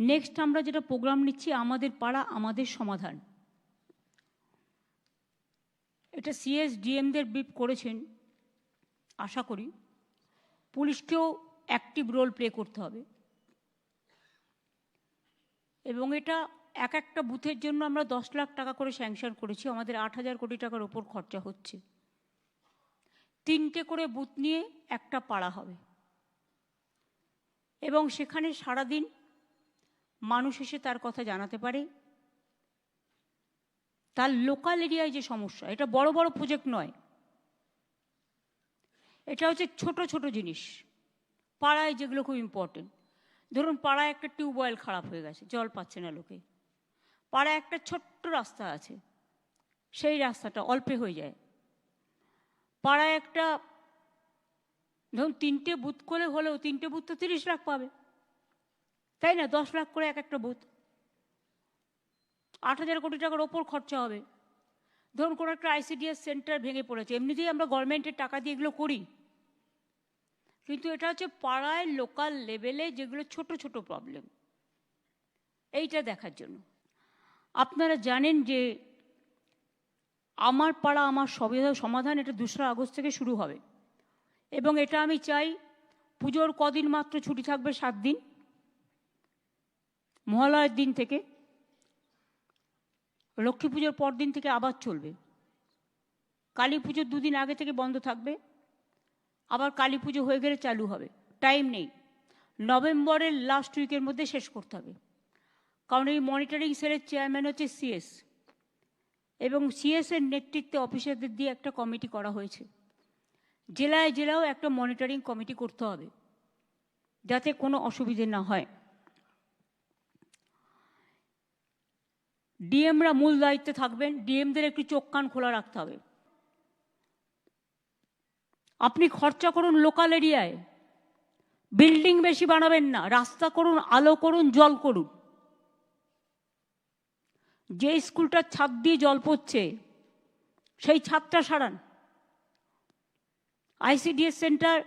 Next আমরা যেটা programme নিচ্ছি, আমাদের পাড়া, আমাদের সমাধান। এটা সিএস ডিএমদের বিপ করেছেন, আশা করি। পুলিশকেও অ্যাক্টিভ রোল প্লে করতে হবে। এবং এটা এক একটা বুথের জন্য আমরা দশ লাখ টাকা করে স্যাংশন করেছি, আমাদের আট হাজার কোটি টাকার ওপর খরচা হচ্ছে। তিনটে করে বুথ নিয়ে একটা পাড়া হবে। এবং সেখানে সারাদিন মানুষ এসে তার কথা জানাতে পারে। তার লোকাল এরিয়ায় যে সমস্যা, এটা বড় বড় প্রজেক্ট নয়। এটা হচ্ছে ছোট ছোট জিনিস। পাড়ায় যেগুলো খুব ইম্পর্টেন্ট ধরুন পাড়ায় একটা টিউবওয়েল খারাপ হয়ে গেছে, জল পাচ্ছে না লোকে। পাড়ায় একটা ছোট্ট রাস্তা আছে, সেই রাস্তাটা অল্পে হয়ে যায়। পাড়ায় একটা, ধরুন তিনটে বুথ করে হলেও তিনটে বুথ তো তিরিশ লাখ পাবে। তাই না? দশ লাখ করে এক একটা বুথ। আট হাজার কোটি টাকার ওপর খরচা হবে। ধরুন, কোনো একটা আইসিডিএস সেন্টার ভেঙে পড়েছে। এমনিতেই আমরা গভর্নমেন্টের টাকা দিয়ে এগুলো করি। কিন্তু এটা হচ্ছে পাড়ায় লোকাল লেভেলে যেগুলো ছোট ছোট প্রবলেম এইটা দেখার জন্য। আপনারা জানেন যে আমার পাড়া, আমার সবিধা সমাধান এটা দোসরা আগস্ট থেকে শুরু হবে। এবং এটা আমি চাই পুজোর কদিন মাত্র ছুটি থাকবে সাত দিন। মহালয়ের দিন থেকে, লক্ষ্মী পুজোর পর দিন থেকে আবার চলবে। কালী পুজোর দুদিন আগে থেকে বন্ধ থাকবে। আবার কালী পুজো হয়ে গেলে চালু হবে। টাইম নেই। নভেম্বরের লাস্ট উইকের মধ্যে শেষ করতে হবে। কারণ এই মনিটরিং সেলের চেয়ারম্যান হচ্ছে সিএস এবং সিএস এর নেতৃত্বে অফিসারদের দিয়ে একটা কমিটি করা হয়েছে। জেলায় জেলাও একটা মনিটরিং কমিটি করতে হবে। যাতে কোনো অসুবিধে না হয়। ডিএমরা মূল দায়িত্বে থাকবেন ডিএমদের একটু চোখ কান খোলা রাখতে হবে। আপনি খরচা করুন লোকাল এরিয়ায় বিল্ডিং বেশি বানাবেন না, রাস্তা করুন, আলো করুন, জল করুন। যে স্কুলটার ছাদ দিয়ে জল পড়ছে, সেই ছাদটা সারান। আইসিডিএস সেন্টার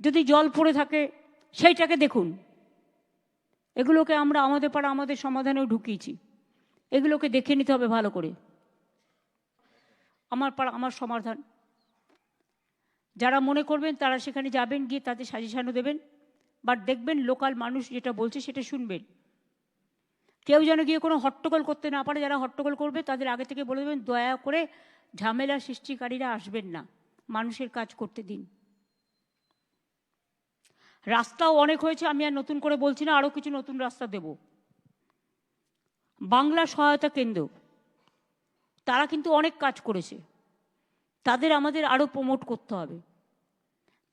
যদি জল পড়ে থাকে, সেইটাকে দেখুন। এগুলোকে আমরা আমাদের পাড়া আমাদের সমাধানেও ঢুকিয়েছি। এগুলোকে দেখে নিতে হবে ভালো করে। আমার পাড়া, আমার সমাধান। যারা মনে করবেন তারা সেখানে যাবেন, গিয়ে তাদের সাজেশানও দেবেন বাট দেখবেন লোকাল মানুষ যেটা বলছে সেটা শুনবেন। কেউ যেন গিয়ে কোনো হট্টগোল করতে না পারে, যারা হট্টগোল করবে তাদের আগে থেকে বলে দেবেন, দয়া করে ঝামেলা সৃষ্টিকারীরা আসবেন না, মানুষের কাজ করতে দিন। রাস্তাও অনেক হয়েছে, আমি আর নতুন করে বলছি না, আরও কিছু নতুন রাস্তা দেব। বাংলা সহায়তা কেন্দ্র তারা কিন্তু অনেক কাজ করেছে। তাদের আমাদের আরও প্রমোট করতে হবে।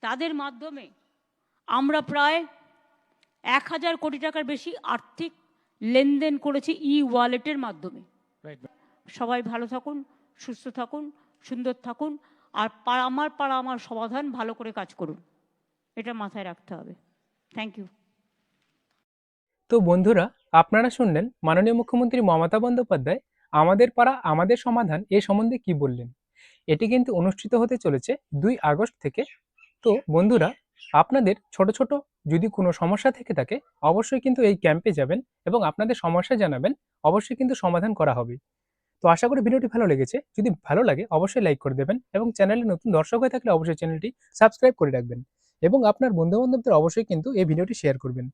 তাদের মাধ্যমে আমরা প্রায় এক হাজার কোটি টাকার বেশি আর্থিক লেনদেন করেছি ই ওয়ালেটের মাধ্যমে সবাই ভালো থাকুন সুস্থ থাকুন সুন্দর থাকুন আর পাড়া আমার পাড়া আমার সমাধান ভালো করে কাজ করুন। এটা মাথায় রাখতে হবে। থ্যাংক ইউ তো বন্ধুরা, আপনারা শুনলেন মাননীয় মুখ্যমন্ত্রী মমতা বন্দ্যোপাধ্যায় আমাদের পাড়া, আমাদের সমাধান এ সম্বন্ধে কি বললেন? এটি কিন্তু অনুষ্ঠিত হতে চলেছে দুই আগস্ট থেকে। তো বন্ধুরা, আপনাদের ছোট ছোট যদি কোনো সমস্যা থেকে থাকে, অবশ্যই কিন্তু এই ক্যাম্পে যাবেন এবং আপনাদের সমস্যা জানাবেন, অবশ্যই কিন্তু সমাধান করা হবে। তো আশা করি ভিডিওটি ভালো লেগেছে। যদি ভালো লাগে, অবশ্যই লাইক করে দেবেন এবং চ্যানেলে নতুন দর্শক হয়ে থাকলে অবশ্যই চ্যানেলটি সাবস্ক্রাইব করে রাখবেন এবং আপনার বন্ধু বান্ধবদের অবশ্যই কিন্তু এই ভিডিওটি শেয়ার করবেন।